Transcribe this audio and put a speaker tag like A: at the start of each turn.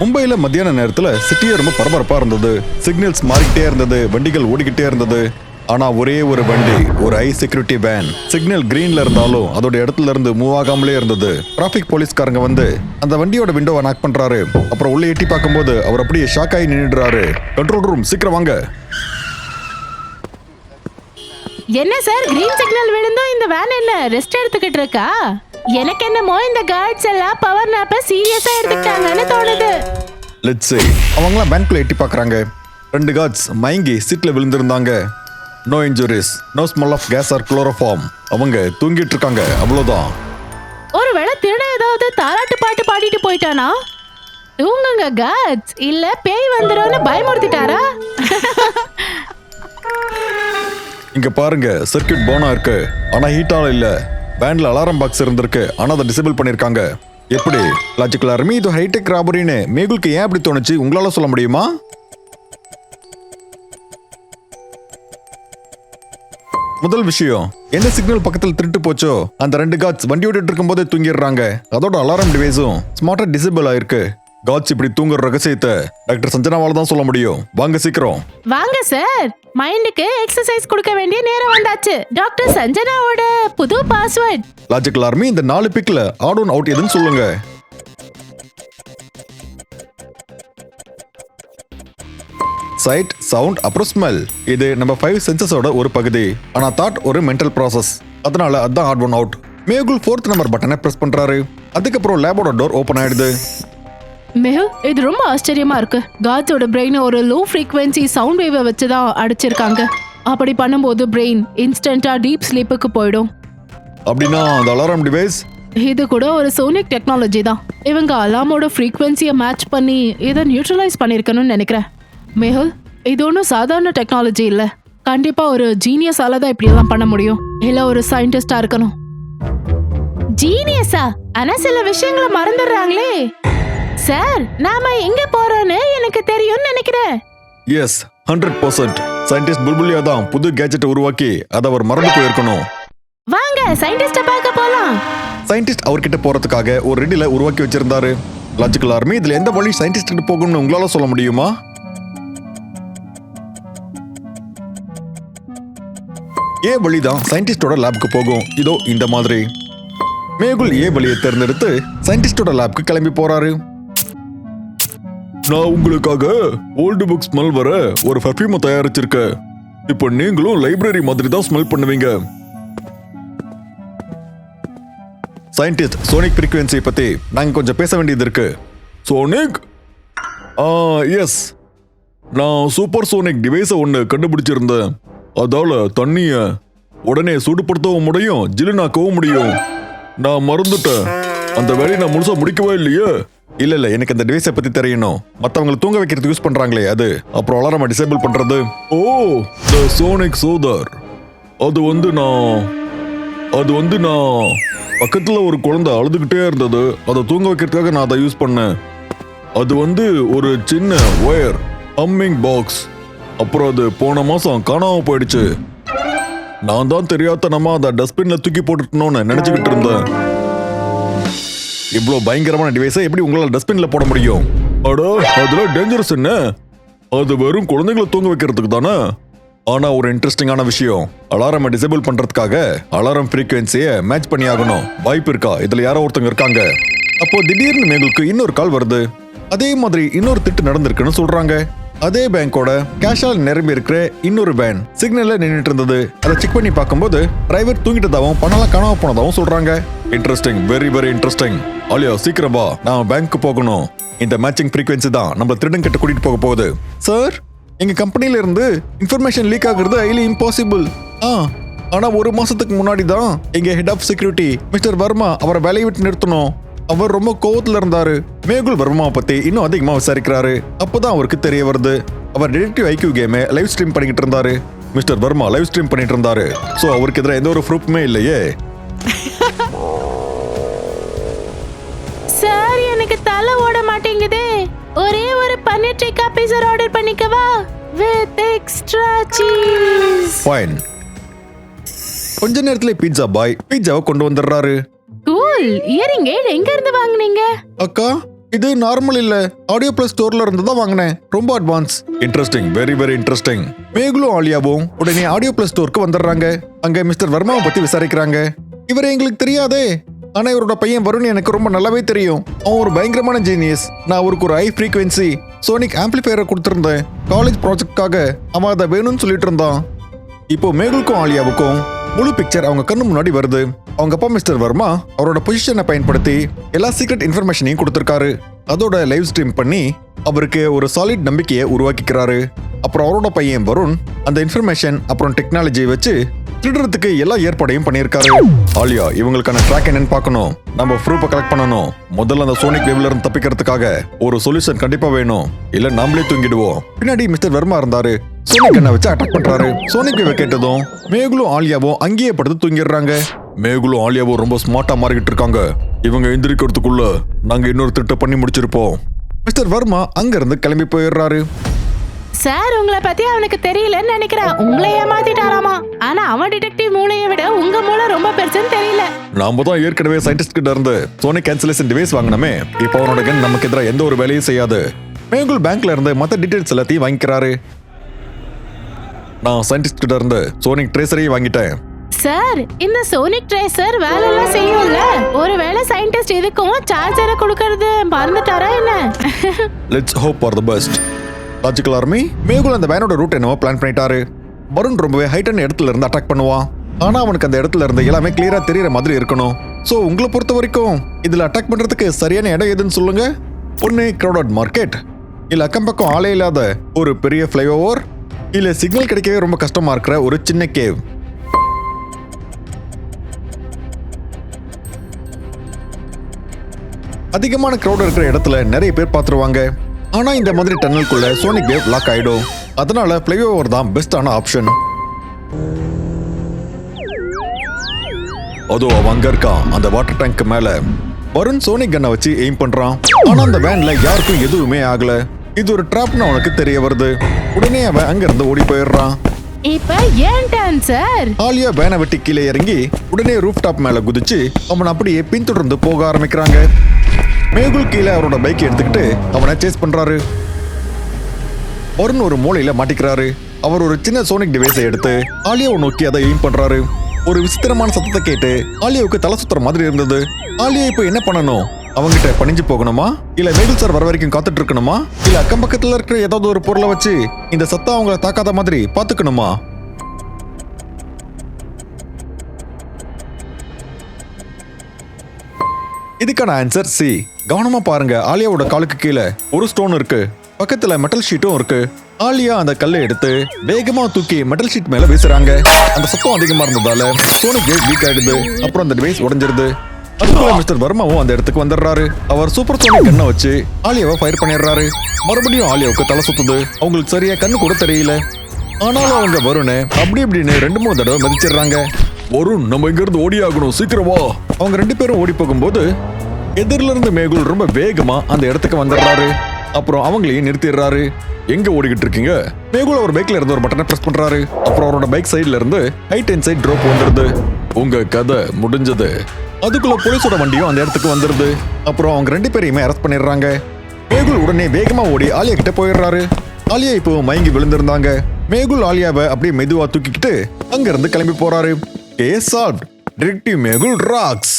A: மும்பையில் மத்தியான நேரத்துல சிட்டியே ரொம்ப பரபரப்பா இருந்தது. சிக்னல்ஸ் மாறிக்கிட்டே இருந்தது. வண்டிகள் ஓடிக்கிட்டே இருந்தது. ஆனா ஒரே ஒரு வண்டி ஒரு ஹை செக்யூரிட்டி வேன் சிக்னல் கிரீன்ல இருந்தாலும் அதோட இடத்துல இருந்து மூவ் ஆகாமலே இருந்தது. டிராபிக் போலீஸ்காரங்க வந்து அந்த வண்டியோட விண்டோவை நாக் பண்றாரு. அப்புறம் உள்ள எட்டி பார்க்கும்போது அவர் அப்படியே ஷாக் ஆகி நின்னுடுறாரு. கண்ட்ரோல் ரூம் சீக்கிரம் வாங்க.
B: என்ன சார் கிரீன் சிக்னல் விழுந்தோ இந்த வேன் என்ன ரெஸ்ட் எடுத்துக்கிட்டு இருக்கா? எனக்கு என்னமோ இந்த கார்ட்ஸ் எல்லாம் பவர் நாப்ப சீரியஸா எடுத்துக்கிட்டாங்கன்னு தோணுது.
A: லெட்ஸ் சே அவங்களாம் பேங்க்ல எட்டி பார்க்கறாங்க. ரெண்டு கார்ட்ஸ் மயங்கி சீட்ல விழுந்திருந்தாங்க. No injuries no smell of gas or chloroform அவங்க தூங்கிட்டு இருக்காங்க. அவ்வளவுதான்.
B: ஒருவேளை திருட ஏதாவது தாலாட்டு பாட்டு பாடிட்டு போயிட்டானா? தூங்குங்க காட்ஸ் இல்ல பேய் வந்துரும்னு பயமுறுத்திட்டாரா?
A: இங்க பாருங்க சர்க்யூட் போனா இருக்கு. ஆனா ஹீட்டால இல்ல. வேன்ல அலாரம் பாக்ஸ் இருந்திருக்கு. ஆனா அதை டிசேபிள் பண்ணிருக்காங்க. எப்படி? லாஜிக்கல் ஆர்மி இது ஹைடெக் ராபரின்னு மேகுலுக்கு ஏன் அப்படி தோணுச்சு? உங்களால சொல்ல முடியுமா? முதல் விஷயம் என்ன சிக்னல் பக்கத்தில் திருட்டு போச்சோ? அந்த ரெண்டு காட்ஸ் வண்டி ஓட்டிட்டு இருக்கும்போதே தூங்கிடுறாங்க. அதோட அலாரம் டிவைஸும் ஸ்மார்ட்டா டிசேபிள் ஆயிருக்கு. காட்ஸ் இப்படி தூங்குற ரகசியத்தை டாக்டர் சஞ்சனாவால தான் சொல்ல முடியும். வாங்க சீக்கிரம்.
B: வாங்க சார் மைண்டுக்கு எக்ஸசைஸ் கொடுக்க வேண்டிய நேரம் வந்தாச்சு. டாக்டர் சஞ்சனாவோட புது பாஸ்வேர்ட்
A: லாஜிக்கல் ஆர்மி இந்த நாலு பிக்ல ஆட் ஒன் அவுட் எதுன்னு சொல்லுங்க. சைட் சவுண்ட் அப்புறம் ஸ்மெல் இது நம்ம ஃபைவ் சென்சஸோட ஒரு பகுதி. ஆனா தாட் ஒரு மென்டல் ப்ராசஸ் அதனால அதான் odd one out Mehul fourth number பட்டனை பிரஸ் பண்றாரு. அதுக்கப்புறம் லேபோட டோர் ஓப்பன் ஆயிடுது.
B: மெஹுல் இது ரொம்ப ஆச்சரியமா இருக்கு. காட்ஸோட பிரெயின் ஒரு லோ ஃப்ரீக்வன்சி சவுண்ட் வேவை வச்சு தான் அடிச்சிருக்காங்க. அப்படி பண்ணும்போது பிரெயின் இன்ஸ்டன்டா டீப் ஸ்லீப்புக்கு போயிடும்.
A: அப்படின்னா அந்த அலாரம் டிவைஸ்
B: இது கூட ஒரு சோனிக் டெக்னாலஜி தான். இவங்க அலாமோட ஃப்ரீக்வன்சியை மேட்ச் பண்ணி இதை நியூட்ரலைஸ் பண்ணியிருக்கணும்னு நினைக்கிறேன். மேಹುல் இது ஒன்றும் சாதாரண டெக்னாலஜி இல்லை. கண்டிப்பா ஒரு ஜீனியஸால தான் இப்படி எல்லாம் பண்ண முடியும். இல்ல ஒரு சயின்டிஸ்டா இருக்கணும். ஜீனியஸா ஆனா சில விஷயங்களை மறந்துடுறாங்களே. சார் நாம எங்க போறோம்னு எனக்கு தெரியும்னு நினைக்கிறேன்.
A: எஸ் ஹண்ட்ரட் பர்சன்ட் சயின்டிஸ்ட் புல்புலியா தான் புது கேஜெட்டை உருவாக்கி அதை அவர் மறந்து போயிருக்கணும்
B: வாங்க சயின்டிஸ்ட பார்க்க போலாம்.
A: சயின்டிஸ்ட் அவர்கிட்ட போறதுக்காக ஒரு ரெடில உருவாக்கி வச்சிருந்தாரு. லாஜிக்கல் ஆர்மி இதுல எந்த வழி சயின்டிஸ்ட் கிட்ட போகும்னு உங்களால சொல்ல முடியுமா? ஏ வழி தான் சயின்டிஸ்டோட லேப்க்கு போகும். இதோ இந்த மாதிரி. மேகுல் ஏ வழியை தேர்ந்தெடுத்து சயின்டிஸ்டோட லேப்க்கு கிளம்பி போறாரு. நான் உங்களுக்காக ஓல்டு புக் ஸ்மெல் வர ஒரு பர்ஃப்யூமை தயாரிச்சிருக்கேன் இப்போ நீங்களும் லைப்ரரி மாதிரி தான் ஸ்மெல் பண்ணுவீங்க. சயின்டிஸ்ட் சோனிக் ஃப்ரீக்வன்சி பற்றி நாங்கள் கொஞ்சம் பேச வேண்டியது இருக்கு. சோனிக் ஆ எஸ் நான் சூப்பர் சோனிக் டிவைஸை ஒன்று கண்டுபிடிச்சிருந்தேன். அதால் தண்ணியை உடனே சூடுபடுத்தவும் முடியும் ஜில்லுனாக்கவும் முடியும். நான் மறந்துட்டேன். அந்த வேலையை நான் முழுசாக முடிக்கவே இல்லையே? இல்ல இல்ல எனக்கு அந்த டிவைஸை பத்தி தெரியணும். மத்தவங்களை தூங்க வைக்கிறதுக்கு யூஸ் பண்றாங்களே அது. அப்புறம் அலாரம் டிசேபிள் பண்றது. ஓ த சோனிக் சோதர் அது வந்து நான் அது வந்து நான் பக்கத்துல ஒரு குழந்தை அழுதுகிட்டே இருந்தது. அதை தூங்க வைக்கிறதுக்காக நான் அதை யூஸ் பண்ணேன். அது வந்து ஒரு சின்ன ஒயர் அம்மிங் பாக்ஸ் அப்புறம் அது போன மாசம் காணாம போயிடுச்சு. நான் தான் தெரியாத நம்ம அதை டஸ்ட்பின்ல தூக்கி போட்டுட்டணும்னு நினைச்சுக்கிட்டு இருந்தேன். இவ்வளோ பயங்கரமான டிவைஸை எப்படி உங்களால் டஸ்ட்பின்ல போட முடியும்? அடோ அதுல டேஞ்சரஸ் என்ன? அது வெறும் குழந்தைங்களை தூங்க வைக்கிறதுக்கு தானே? ஆனா ஒரு இன்ட்ரெஸ்டிங்கான விஷயம். அலாரம் டிசேபிள் பண்றதுக்காக அலாரம் ஃப்ரீக்வன்சியை மேட்ச் பண்ணி ஆகணும். வாய்ப்பு இருக்கா? இதுல யாரோ ஒருத்தங்க இருக்காங்க. அப்போ திடீர்னு எங்களுக்கு இன்னொரு கால் வருது. அதே மாதிரி இன்னொரு திட்டு நடந்திருக்குன்னு சொல்றாங்க. அதே பேங்கோட கேஷால் நிரம்பி இருக்கிற இன்னொரு வேன் சிக்னல்ல நின்றுட்டு இருந்தது. அதை செக் பண்ணி பார்க்கும்போது டிரைவர் தூங்கிட்டதாகவும் பணம்லாம் காணாம போனதாகவும் சொல்றாங்க. Interesting very very interesting Aliya சீக்கிரம் வா. நான் பேங்க்கு போகணும். இந்த மேட்சிங் ஃப்ரீக்வன்சி தான். நம்ம திருடன் கட்டு கூட்டிட்டு போக போகுது. சார் எங்க கம்பெனில இருந்து இன்ஃபர்மேஷன் லீக் ஆகுறது ஹைலி இம்பாசிபிள் ஆ ஆனா ஒரு மாசத்துக்கு முன்னாடி தான் எங்க head of security mister Varma அவரை வேலையை விட்டு நிறுத்தணும். அவர் ரொம்ப கோவத்துல இருந்தாரு. மேகுல் வர்மாவை பத்தி இன்னும் அதிகமா விசாரிக்கிறாரு. அப்பதான் அவருக்கு தெரிய வருது. அவர் டிடெக்டிவ் ஐக்யூ கேமை லைவ் ஸ்ட்ரீம் பண்ணிக்கிட்டு இருந்தாரு. மிஸ்டர் வர்மா லைவ் ஸ்ட்ரீம் பண்ணிட்டு இருந்தாரு. சோ அவருக்கு எதிராக எந்த ஒரு ப்ரூஃப்மே இல்லையே.
B: சார் எனக்கு தலை ஓட மாட்டேங்குதே. ஒரே ஒரு பன்னீர் டிக்கா பீஸர் ஆர்டர் பண்ணிக்கவா? வித் எக்ஸ்ட்ரா சீஸ்
A: ஃபைன் கொஞ்ச நேரத்துல பீட்சா பாய் பீட்சாவை கொண்டு வந்துடுறாரு.
B: கூல் இயரிங் எங்க இருந்து வாங்குனீங்க?
A: அக்கா இது நார்மல் இல்ல. ஆடியோ பிளஸ் ஸ்டோர்ல இருந்து தான் வாங்கினேன். ரொம்ப advance interesting very very interesting மேகுலும் ஆலியாவும் உடனே ஆடியோ பிளஸ் ஸ்டோருக்கு வந்துடுறாங்க. அங்க மிஸ்டர் வர்மாவை பத்தி விசாரிக்கிறாங்க. இவரை எங்களுக்கு தெரியாதே. ஆனா இவரோட பையன் வருண் எனக்கு ரொம்ப நல்லாவே தெரியும். அவன் ஒரு பயங்கரமான ஜீனியஸ் நான் அவருக்கு ஒரு ஹை ஃப்ரீக்வன்சி சோனிக் ஆம்பிளிஃபையரை கொடுத்திருந்தேன். காலேஜ் ப்ராஜெக்ட்காக அவன் அதை வேணும்னு சொல்லிட்டு இருந்தான். இப்போ மேகுலுக்கும் ஆலியாவுக்கும் முழு பிக்சர் அவங்க கண்ணு முன்னாடி வருது. அவங்க அப்பா மிஸ்டர் வர்மா அவரோட பொசிஷனை பயன்படுத்தி எல்லா சீக்ரெட் இன்ஃபர்மேஷனையும் கொடுத்துருக்காரு. அதோட லைவ் ஸ்ட்ரீம் பண்ணி அவருக்கு ஒரு சாலிட் நம்பிக்கையை உருவாக்கிக்கிறாரு. அப்புறம் அவரோட பையன் வருண் அந்த இன்ஃபர்மேஷன் அப்புறம் டெக்னாலஜியை வச்சு திருடுறதுக்கு எல்லா ஏற்பாடையும் பண்ணியிருக்காரு. ஆலியா இவங்களுக்கான ட்ராக் என்னன்னு பார்க்கணும். நம்ம ப்ரூஃபை கலெக்ட் பண்ணணும். முதல்ல அந்த சோனிக் வேவ்ல இருந்து தப்பிக்கிறதுக்காக ஒரு சொல்யூஷன் கண்டிப்பா வேணும். இல்ல நாமளே தூங்கிடுவோம். பின்னாடி மிஸ்டர் வர்மா இருந்தாரு. சோனிக் என்ன வச்சு அட்டாக் பண்றாரு. சோனிக் வேவ கேட்டதும் மேகுலும் ஆலியாவும் அங்கேயே படுத்து தூங்கிடுறாங்க. மேகுலும் ஆலியாவும் ரொம்ப ஸ்மார்ட்டா மாறிக்கிட்டு இருக்காங்க. இவங்க எந்திரிக்கிறதுக்குள்ள நாங்க இன்னொரு திட்டம் பண்ணி முடிச்சிருப்போம். மிஸ்டர் வர்மா அங்க இருந்து கிளம்பி போயிடுறாரு.
B: சார் உங்களை பத்தி அவனுக்கு தெரியலன்னு நினைக்கிறேன். உங்களை ஏமாத்திட்டாராமா? ஆனா அவன் டிடெக்டிவ் மூளையை விட உங்க மூளை ரொம்ப பெருசுன்னு தெரியல.
A: நாம தான் ஏற்கனவே சயின்டிஸ்ட் கிட்ட இருந்து சோனிக் கேன்சலேஷன் டிவைஸ் வாங்கினமே. இப்போ அவனோட கன் நமக்கு எதிராக எந்த ஒரு வேலையும் செய்யாது. மேகுல் பேங்க்ல இருந்து மத்த டீடைல்ஸ் எல்லாத்தையும் வாங்கிக்கிறாரு. நான் சயின்டிஸ்ட் கிட்ட இருந்து சோனிக் ட்ரேசரையும் வாங்கிட்டேன்.
B: சார் இந்த சோனிக் ட்ரேசர் வேலையெல்லாம் செய்யும்ல? ஒருவேளை சயின்டிஸ்ட் இதுக்கும் சார்ஜரை கொடுக்கறது மறந்துட்டாரா என்ன?
A: Let's hope for the best logical army Mehul அந்த வேனோட ரூட் என்னவோ பிளான் பண்ணிட்டாரு. வருண் ரொம்பவே ஹைட்டன் இடத்துல இருந்து அட்டாக் பண்ணுவான். ஆனா அவனுக்கு அந்த இடத்துல இருந்து எல்லாமே கிளியரா தெரியற மாதிரி இருக்கணும். சோ உங்களை பொறுத்த வரைக்கும் இதுல அட்டாக் பண்றதுக்கு சரியான இடம் எதுன்னு சொல்லுங்க. ஒன்னு crowded மார்க்கெட் இல்ல அக்கம் பக்கம் ஆளே இல்லாத ஒரு பெரிய ஃப்ளைஓவர் இல்ல சிக்னல் கிடைக்கவே ரொம்ப கஷ்டமா இருக்கிற ஒரு சின்ன கேவ் அதிகமான க்ரௌட் இருக்கிற இடத்துல நிறைய பேர் பார்த்துருவாங்க. ஆனா இந்த மாதிரி டன்னலுக்குள்ள சோனிக் வேவ் லாக் ஆயிடும். அதனால ஃப்ளைஓவர் தான் பெஸ்டான ஆப்ஷன் அதோ அவன் அங்க இருக்கான். அந்த வாட்டர் டேங்க் மேல. வருண் சோனிக் கன்னை வச்சு எய்ம் பண்றான். ஆனா அந்த வேன்ல யாருக்கும் எதுவுமே ஆகல. இது ஒரு ட்ராப்னு அவனுக்கு தெரிய வருது. உடனே அவன் அங்க இருந்து ஓடி போயிடுறான்.
B: இப்ப ஏன் டான் சார்
A: ஆலியா வேனை வெட்டி கீழே இறங்கி உடனே ரூஃப் டாப் மேல குதிச்சு அவன் அப்படியே பின்தொடர்ந்து போக ஆரம்பிக்கிறாங்க. மேகுல் கீழே அவரோட பைக்கை எடுத்துக்கிட்டு அவனை சேஸ் பண்ணுறாரு வருண் ஒரு மூலையில் மாட்டிக்கிறாரு. அவர் ஒரு சின்ன சோனிக் டிவைஸை எடுத்து ஆலியாவை நோக்கி அதை எய்ம் பண்ணுறாரு ஒரு விசித்திரமான சத்தத்தை கேட்டு ஆலியாவுக்கு தலை சுத்துற மாதிரி இருந்தது. ஆலியா இப்போ என்ன பண்ணணும்? அவங்ககிட்ட பணிஞ்சு போகணுமா? இல்ல மேகுல் சார் வர வரைக்கும் காத்துட்டு இருக்கணுமா? இல்ல அக்கம் பக்கத்துல இருக்கிற ஏதாவது ஒரு பொருளை வச்சு இந்த சத்தம் அவங்கள தாக்காத மாதிரி பாத்துக்கணுமா இதுக்கான ஆன்சர் சி கவனமா பாருங்க ஆலியாவோட காலுக்கு கீழே ஒரு ஸ்டோன் இருக்கு. பக்கத்துல மெட்டல் ஷீட்டும் இருக்கு. ஆலியா அந்த கல்லை எடுத்து வேகமா தூக்கி மெட்டல் ஷீட் மேல வீசுறாங்க. அந்த சத்தம் அதிகமா இருந்ததால சோனிக் வீக் ஆயிடுது. அப்புறம் அந்த டிவைஸ் உடஞ்சிருது. அதுக்குள்ள மிஸ்டர் வர்மாவும் அந்த இடத்துக்கு வந்துடுறாரு. அவர் சூப்பர் சோனிக் கண்ணை வச்சு ஆலியாவை ஃபயர் பண்ணிடுறாரு. மறுபடியும் ஆலியாவுக்கு தலை சுத்துது. அவங்களுக்கு சரியா கண்ணு கூட தெரியல. ஆனாலும் அவங்க வருண் அப்படி இப்படின்னு ரெண்டு மூணு தடவை மதிச்சிடுறாங்க. வருண் நம்ம இங்க இருந்து ஓடி ஆகணும் அவங்க ரெண்டு பேரும் ஓடி போகும்போது எதிரில இருந்து மேகுல் ரொம்ப வேகமா அந்த இடத்துக்கு வந்துடுறாரு. அப்புறம் அவங்களையும் நிறுத்திடுறாரு. எங்க ஓடிக்கிட்டு இருக்கீங்க? மேகுல் அவர் பைக்ல இருந்து ஒரு பட்டனை பிரஸ் பண்றாரு. அப்புறம் அவரோட பைக் சைட்ல இருந்து ஹைட் அண்ட் சைட் ட்ராப் வந்துருது. உங்க கதை முடிஞ்சது. அதுக்குள்ள போலீஸோட வண்டியும் அந்த இடத்துக்கு வந்துருது. அப்புறம் அவங்க ரெண்டு பேரையுமே அரெஸ்ட் பண்ணிடுறாங்க. மேகுல் உடனே வேகமா ஓடி ஆலியா கிட்ட போயிடுறாரு. ஆலியா இப்போ மயங்கி விழுந்திருந்தாங்க. மேகுல் ஆலியாவை அப்படியே மெதுவா தூக்கிக்கிட்டு அங்க இருந்து கிளம்பி போறாரு. Case solve detective Mehul rocks